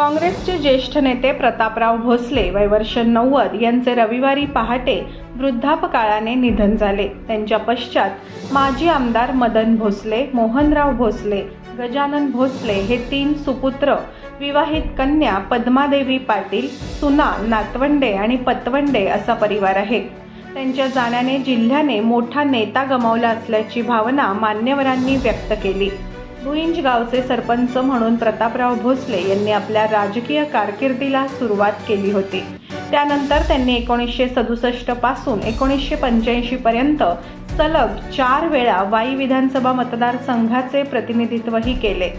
काँग्रेसचे ज्येष्ठ नेते प्रतापराव भोसले वय वर्ष नव्वद यांचे रविवारी पहाटे वृद्धापकाळाने निधन झाले. त्यांच्या पश्चात माजी आमदार मदन भोसले मोहनराव भोसले गजानन भोसले हे तीन सुपुत्र विवाहित कन्या पद्मादेवी पाटील सुना नातवंडे आणि पतवंडे असा परिवार आहे. त्यांच्या जाण्याने जिल्ह्याने मोठा नेता गमावला असल्याची भावना मान्यवरांनी व्यक्त केली. भुईंज गावचे सरपंच म्हणून प्रतापराव भोसले यांनी आपल्या राजकीय कारकिर्दीला सुरुवात केली होती. त्यानंतर त्यांनी एकोणीसशे सदुसष्टपासून एकोणीसशे पंच्याऐंशी पर्यंत सलग चार वेळा वाई विधानसभा मतदारसंघाचे प्रतिनिधित्वही केले.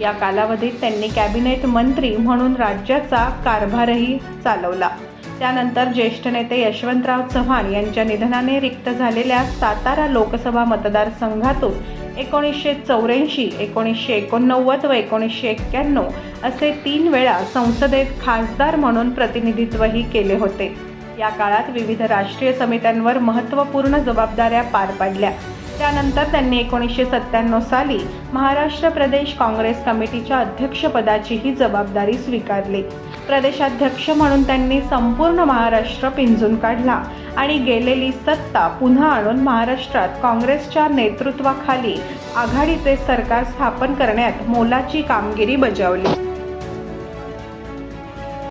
या कालावधीत त्यांनी कॅबिनेट मंत्री म्हणून राज्याचा कारभारही चालवला. त्यानंतर ज्येष्ठ नेते यशवंतराव चव्हाण यांच्या निधनाने रिक्त झालेल्या सातारा लोकसभा मतदारसंघातून एकोणीसशे चौऱ्याऐंशी एकोणीसशे एकोणनव्वद व एकोणीसशे एक्क्याण्णव असे तीन वेळा संसदेत खासदार म्हणून प्रतिनिधित्वही केले होते. या काळात विविध राष्ट्रीय समित्यांवर महत्त्वपूर्ण जबाबदाऱ्या पार पाडल्या. त्यानंतर त्यांनी एकोणीसशे सत्त्याण्णव साली महाराष्ट्र प्रदेश काँग्रेस कमिटीच्या अध्यक्षपदाचीही जबाबदारी स्वीकारली. प्रदेशाध्यक्ष म्हणून त्यांनी संपूर्ण महाराष्ट्र पिंजून काढला आणि गेलेली सत्ता पुन्हा आणून महाराष्ट्रात काँग्रेसच्या नेतृत्वाखाली आघाडीचे सरकार स्थापन करण्यात मोलाची कामगिरी बजावली.